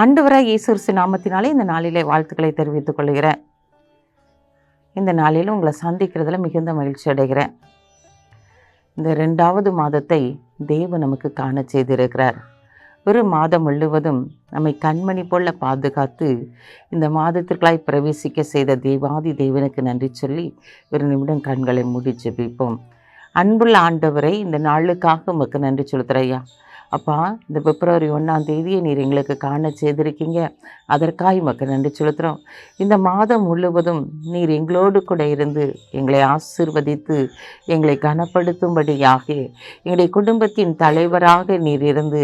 ஆண்டவராக இயேசு நாமத்தினாலே இந்த நாளிலே வாழ்த்துக்களை தெரிவித்துக் கொள்கிறேன். இந்த நாளில் உங்களை சந்திக்கிறதுல மிகுந்த மகிழ்ச்சி அடைகிறேன். இந்த ரெண்டாவது மாதத்தை தேவன் நமக்கு காண செய்திருக்கிறார். ஒரு மாதம் முழுவதும் நம்மை கண்மணி போல பாதுகாத்து இந்த மாதத்திற்காய் பிரவேசிக்க செய்த தேவாதி தேவனுக்கு நன்றி சொல்லி ஒரு நிமிடம் கண்களை மூடி ஜெபிப்போம். அன்புள்ள ஆண்டவரை இந்த நாளுக்காக உமக்கு நன்றி செலுத்துகிறேன் அப்பா இந்த பிப்ரவரி ஒன்றாம் தேதியை நீர் எங்களுக்கு காண செய்திருக்கீங்க. அதற்காக மக்கள் நன்றி செலுத்துகிறோம் இந்த மாதம் முழுவதும் நீர் எங்களோடு கூட இருந்து எங்களை ஆசிர்வதித்து எங்களை கனப்படுத்தும்படியாக எங்களுடைய குடும்பத்தின் தலைவராக நீர் இருந்து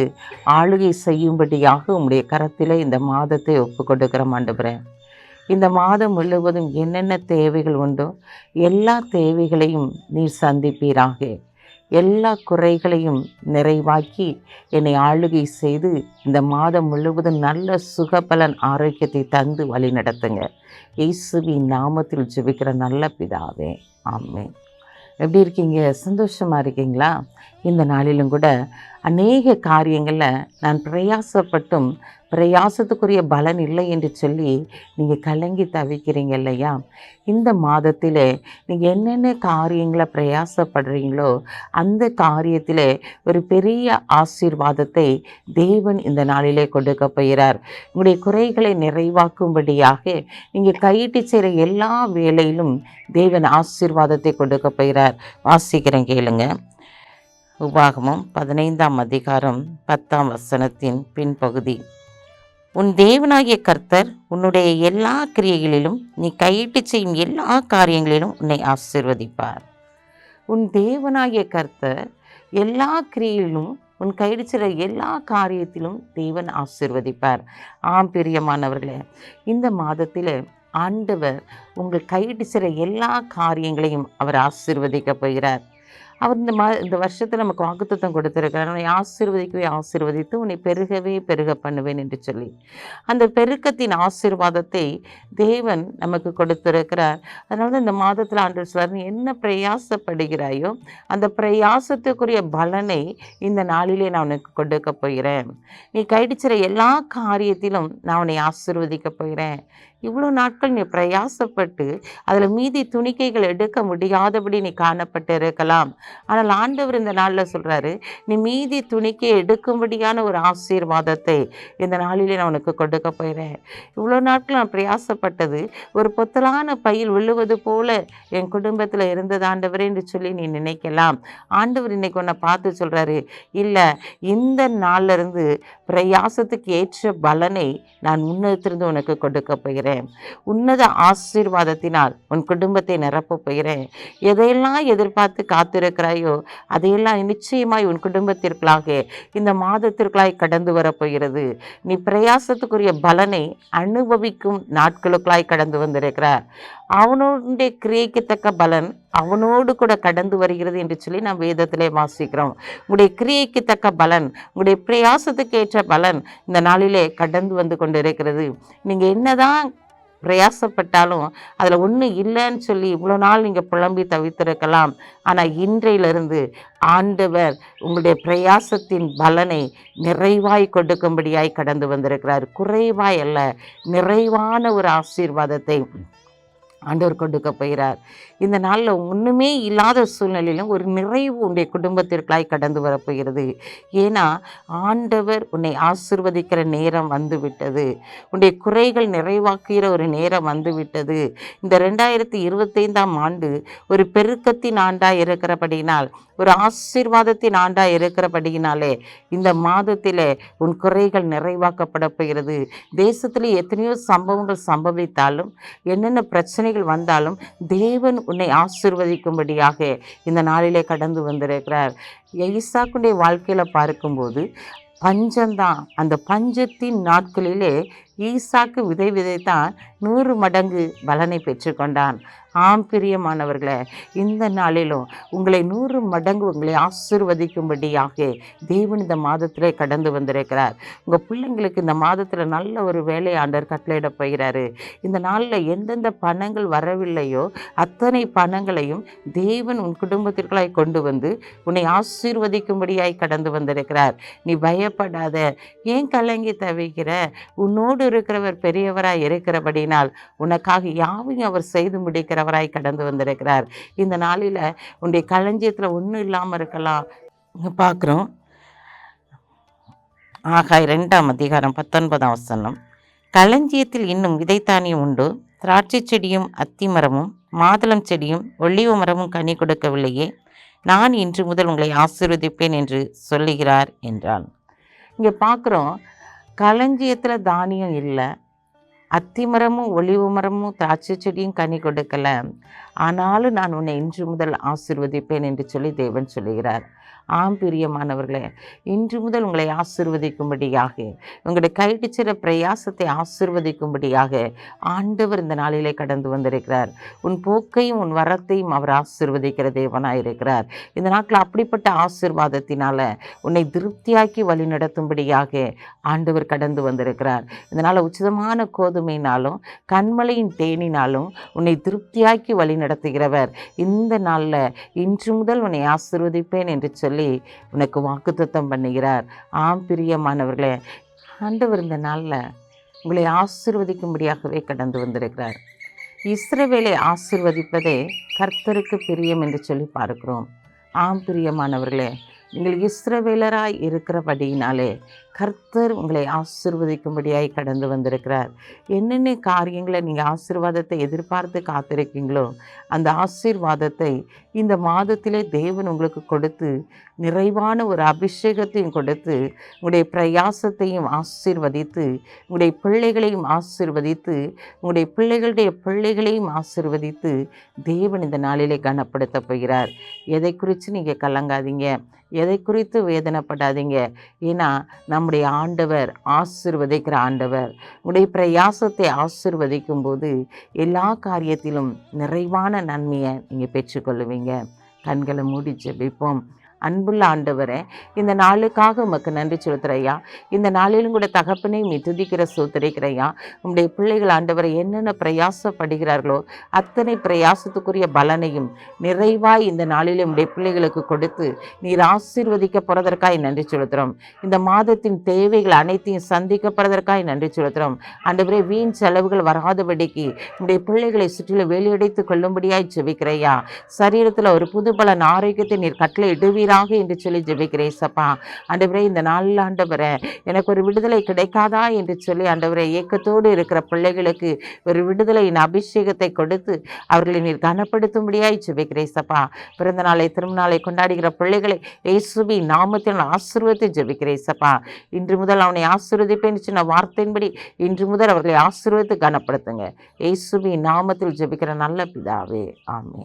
ஆளுகை செய்யும்படியாக உங்களுடைய கரத்தில் இந்த மாதத்தை ஒப்பு கொடுக்கிறோம் இந்த மாதம் முழுவதும் என்னென்ன தேவைகள் உண்டோ எல்லா தேவைகளையும் நீர் சந்திப்பீராக. எல்லா குறைகளையும் நிறைவாக்கி என்னை ஆளுகை செய்து இந்த மாதம் முழுவதும் நல்ல சுகபலன் ஆரோக்கியத்தை தந்து வழி நடத்துங்க. இயேசுவின் நாமத்தில் ஜெபிக்கிற நல்ல பிதாவே. ஆமே எப்படி இருக்கீங்க? சந்தோஷமாக இருக்கீங்களா? இந்த நாளிலும் கூட அநேக காரியங்களில் நான் பிரயாசப்பட்டும் பிரயாசத்துக்குரிய பலன் இல்லை என்று சொல்லி நீங்கள் கலங்கி தவிக்கிறீங்க இல்லையா? இந்த மாதத்தில் நீங்கள் என்னென்ன காரியங்களை பிரயாசப்படுறீங்களோ அந்த காரியத்தில் ஒரு பெரிய ஆசீர்வாதத்தை தேவன் இந்த நாளிலே கொடுக்க போகிறார். உங்களுடைய குறைகளை நிறைவாக்கும்படியாக நீங்கள் கையிட்டு செய்கிற எல்லா வேலையிலும் தேவன் ஆசீர்வாதத்தை கொடுக்க போகிறார். வாசிக்கிறேன் கேளுங்கள் உபாகமம் பதினைந்தாம் அதிகாரம் பத்தாம் வசனத்தின் பின்பகுதி. உன் தேவனாகிய கர்த்தர் உன்னுடைய எல்லா கிரியைகளிலும் நீ கையிட்டு செய்யும் எல்லா காரியங்களிலும் உன்னை ஆசீர்வதிப்பார். உன் தேவனாகிய கர்த்தர் எல்லா கிரியையிலும் உன் கைடிச்சிற எல்லா காரியத்திலும் தேவன் ஆசிர்வதிப்பார். ஆம் பிரியமானவர்களே இந்த மாதத்தில் ஆண்டவர் உங்கள் கைடிச்சிற எல்லா காரியங்களையும் அவர் ஆசிர்வதிக்க போகிறார். அவர் இந்த மா இந்த வருஷத்தில் நமக்கு வாக்குத்தத்தம் கொடுத்துருக்கிறார். உன்னை ஆசீர்வதிக்கவே ஆசீர்வதித்து உன்னை பெருகவே பெருக பண்ணுவேன் என்று சொல்லி. அந்த பெருக்கத்தின் ஆசீர்வாதத்தை தேவன் நமக்கு கொடுத்துருக்கிறார். அதனால தான் இந்த மாதத்தில் ஆண்டு சொல்றார் நீ என்ன பிரயாசப்படுகிறாயோ அந்த பிரயாசத்துக்குரிய பலனை இந்த நாளிலே நான் உனக்கு கொடுக்க போகிறேன். நீ கைடிச்சிற எல்லா காரியத்திலும் நான் உன்னை ஆசீர்வதிக்க போகிறேன். இவ்வளோ நாட்கள் நீ பிரயாசப்பட்டு அதில் மீதி துணிக்கைகள் எடுக்க முடியாதபடி நீ காணப்பட்டு இருக்கலாம். ஆனால் ஆண்டவர் இந்த நாளில் சொல்கிறாரு நீ மீதி துணிக்கை எடுக்கும்படியான ஒரு ஆசீர்வாதத்தை இந்த நாளிலே நான் உனக்கு கொடுக்க போகிறேன். இவ்வளோ நாட்கள் நான் பிரயாசப்பட்டது ஒரு பொத்தலான பையில் விழுவது போல என் குடும்பத்தில் இருந்தது ஆண்டவரே என்று சொல்லி நீ நினைக்கலாம். ஆண்டவர் இன்னைக்கு உன்னை பார்த்து சொல்கிறாரு இல்லை இந்த நாளிலிருந்து பிரயாசத்துக்கு ஏற்ற பலனை நான் முன்னெடுத்திருந்து உனக்கு கொடுக்க போகிறேன். உன்னத ஆசீர்வாதத்தினால் உன் குடும்பத்தை நிரப்பப் போகிறேன். எதையெல்லாம் எதிர்பார்த்து காத்திருக்கிறாயோ அதையெல்லாம் நிச்சயமாய் உன் குடும்பத்திற்குள்ளாக இந்த மாதத்திற்களாய் கடந்து வரப்போகிறது நீ பிரயாசத்துக்குரிய பலனை அனுபவிக்கும் நாட்களுக்குள்ளாய் கடந்து வந்திருக்கிறார். அவனுடைய கிரியைக்குத்தக்க பலன் அவனோடு கூட கடந்து வருகிறது என்று சொல்லி நாம் வேதத்திலே வாசிக்கிறோம். உங்களுடைய கிரியைக்கு தக்க பலன் உங்களுடைய பிரயாசத்துக்கு ஏற்ற பலன் இந்த நாளிலே கடந்து வந்து கொண்டு இருக்கிறது நீங்கள் என்னதான் பிரயாசப்பட்டாலும் அதில் ஒன்றும் இல்லைன்னு சொல்லி இவ்வளோ நாள் நீங்கள் புலம்பி தவித்திருக்கலாம். ஆனால் இன்றையிலிருந்து ஆண்டவர் உங்களுடைய பிரயாசத்தின் பலனை நிறைவாய் கொடுக்கும்படியாய் கடந்து வந்திருக்கிறார். குறைவாய் அல்ல நிறைவான ஒரு ஆசீர்வாதத்தை ஆண்டவர் கொடுக்க போகிறார். இந்த நாளில் ஒன்றுமே இல்லாத சூழ்நிலையிலும் ஒரு நிறைவு உன்னுடைய குடும்பத்திற்காய் கடந்து வரப்போகிறது. ஏன்னா ஆண்டவர் உன்னை ஆசிர்வதிக்கிற நேரம் வந்துவிட்டது. உன்னுடைய குறைகள் நிறைவாக்குகிற ஒரு நேரம் வந்துவிட்டது. இந்த ரெண்டாயிரத்தி இருபத்தைந்தாம் ஆண்டு ஒரு பெருக்கத்தின் ஆண்டாக இருக்கிறபடியினால் ஒரு ஆசீர்வாதத்தின் ஆண்டாக இருக்கிறபடியினாலே இந்த மாதத்தில் உன் குறைகள் நிறைவாக்கப்பட போகிறது. தேசத்திலே எத்தனையோ சம்பவங்கள் சம்பவித்தாலும் என்னென்ன பிரச்சனை பிரச்சனைகள் வந்தாலும் தேவன் உன்னை ஆசிர்வதிக்கும்படியாக இந்த நாளிலே கடந்து வந்திருக்கிறார். ஈசாக்குடைய வாழ்க்கையில் பார்க்கும்போது பஞ்சம்தான். அந்த பஞ்சத்தின் நாட்களிலே ஈசாக்கு விதை விதைத்தான் நூறு மடங்கு பலனை பெற்றுக்கொண்டான். ஆம் பிரியமானவர்களே இந்த நாளிலும் உங்களை நூறு மடங்கு உங்களை ஆசிர்வதிக்கும்படியாக தேவன் இந்த மாதத்திலே கடந்து வந்திருக்கிறார். உங்கள் பிள்ளைங்களுக்கு இந்த மாதத்தில் நல்ல ஒரு வேலை ஆண்டர் கட்டளையிட போகிறாரு. இந்த நாளில் எந்தெந்த பணங்கள் வரவில்லையோ அத்தனை பணங்களையும் தேவன் உன் குடும்பத்திற்குள்ளாய் கொண்டு வந்து உன்னை ஆசீர்வதிக்கும்படியாய் கடந்து வந்திருக்கிறார். நீ பயப்படாத ஏன் கலங்கி தவிக்கிற? உன்னோடு இருக்கிறவர் பெரியவராய் இருக்கிறபடினால் உனக்காக யாவையும் அவர் செய்து முடிக்கிறவராய் கடந்து வந்திருக்கிறார். இந்த நாளில் உன்னுடைய களஞ்சியத்தில் ஒன்றும் இல்லாமல் இருக்கலாம். பார்க்குறோம் ஆகாய் ரெண்டாம் அதிகாரம் பத்தொன்பதாம் வசனம். களஞ்சியத்தில் இன்னும் விதைத்தானியம் உண்டு. திராட்சை செடியும் அத்திமரமும் மாதுளம் செடியும் ஒளிவு மரமும் கனி கொடுக்கவில்லையே. நான் இன்று முதல் உங்களை ஆசீர்வதிப்பேன் என்று சொல்லுகிறார் என்றான். இங்கே பார்க்குறோம் களஞ்சியத்தில் தானியம் இல்லை. அத்திமரமும் ஒளிவு மரமும் திராட்சை செடியும் கனி கொடுக்கல. ஆனாலும் நான் உன்னை இன்று முதல் ஆசீர்வதிப்பேன் என்று சொல்லி தேவன் சொல்லுகிறார். ஆம் பிரியமானவர்களே இன்று முதல் உங்களை ஆசிர்வதிக்கும்படியாக உங்களுடைய கைடிச்சிற பிரயாசத்தை ஆசிர்வதிக்கும்படியாக ஆண்டவர் இந்த நாளிலே கடந்து வந்திருக்கிறார். உன் போக்கையும் உன் வரத்தையும் அவர் ஆசிர்வதிக்கிற தேவனாக இருக்கிறார் இந்த நாட்டில் அப்படிப்பட்ட ஆசிர்வாதத்தினால உன்னை திருப்தியாக்கி வழி நடத்தும்படியாக ஆண்டவர் கடந்து வந்திருக்கிறார். இதனால் உச்சிதமான கோதுமையினாலும் கண்மலையின் தேனினாலும் உன்னை திருப்தியாக்கி வழி நடத்துகிறவர். இந்த நாளில் இன்று முதல் உன்னை ஆசிர்வதிப்பேன் என்று சொல்லி உனக்கு வாக்குத்தத்தம் பண்ணுகிறார். ஆம் பிரியமானவர்களே ஆண்டவர் இந்த நாளில் உங்களை ஆசிர்வதிக்கும்படியாகவே கடந்து வந்திருக்கிறார். இஸ்ரவேலை ஆசிர்வதிப்பதே கர்த்தருக்கு பிரியம் என்று சொல்லி பார்க்கிறோம். ஆம் பிரியமானவர்களே நீங்கள் இஸ்ரவேலராய் இருக்கிறபடியினாலே கர்த்தர் உங்களை ஆசிர்வதிக்கும்படியாய் கடந்து வந்திருக்கிறார். என்னென்ன காரியங்களை நீங்கள் ஆசீர்வாதத்தை எதிர்பார்த்து காத்திருக்கீங்களோ அந்த ஆசீர்வாதத்தை இந்த மாதத்திலே தேவன் உங்களுக்கு கொடுத்து நிறைவான ஒரு அபிஷேகத்தையும் கொடுத்து உங்களுடைய பிரயாசத்தையும் ஆசிர்வதித்து உங்களுடைய பிள்ளைகளையும் ஆசிர்வதித்து உங்களுடைய பிள்ளைகளுடைய பிள்ளைகளையும் ஆசிர்வதித்து தேவன் இந்த நாளிலே கனப்படுத்த போகிறார். எதை குறித்து நீங்கள் கலங்காதீங்க. எதை குறித்து வேதனைப்படாதீங்க? ஏன்னா நம்முடைய ஆண்டவர் ஆசிர்வதிக்கிற ஆண்டவர். உங்களுடைய பிரயாசத்தை ஆசிர்வதிக்கும் போது எல்லா காரியத்திலும் நிறைவான நன்மையை நீங்கள் பெற்றுக்கொள்ளுவீங்க. கண்களை மூடி ஜெபிப்போம். அன்புள்ள ஆண்டவரே இந்த நாளுக்காக உமக்கு நன்றி செலுத்துறையா இந்த நாளிலும் கூட தகப்பனை நீ துதிக்கிற சூத்திரிக்கிறையா. உங்களுடைய பிள்ளைகள் ஆண்டவரை என்னென்ன பிரயாசப்படுகிறார்களோ அத்தனை பிரயாசத்துக்குரிய பலனையும் நிறைவாய் இந்த நாளிலும் உடைய பிள்ளைகளுக்கு கொடுத்து நீர் ஆசீர்வதிக்க போகிறதற்காய் நன்றி செலுத்துகிறோம் இந்த மாதத்தின் தேவைகள் அனைத்தையும் சந்திக்கப்படுவதற்காய் நன்றி செலுத்துகிறோம் ஆண்டவரே வீண் செலவுகள் வராதபடிக்கு உடைய பிள்ளைகளை சுற்றிலும் வெளியடைத்து கொள்ளும்படியாய் செவிக்கிறையா சரீரத்தில் ஒரு புது பலன் ஆரோக்கியத்தை நீர் கட்டளை இடுவீராக என்று சொல்லி ஜெபிக்கிறேன் சப்பா ஆண்டவரே இந்த நாளில் ஆண்டவரே எனக்கு ஒரு விடுதலை கிடைக்காதா என்று சொல்லி ஆண்டவரே ஏக்கத்தோடு இருக்கிற பிள்ளைகளுக்கு ஒரு விடுதலையின் அபிஷேகத்தை கொடுத்து அவர்களை நீர் கனப்படுத்தும்படியாய் ஜெபிக்கிறேன் சப்பா பிறந்த நாளை திரும்ப கொண்டாடுகிற பிள்ளைகளை இயேசுபி நாமத்தில் நான் ஜெபிக்கிறேன் சப்பா இன்று முதல் அவனை ஆசீர்வதிப்பேன் சொன்ன வார்த்தையின்படி இன்று முதல் அவர்களை ஆசீர்வதித்து கனப்படுத்துங்க. இயேசுபி நாமத்தில் ஜெபிக்கிற நல்ல பிதாவே ஆமே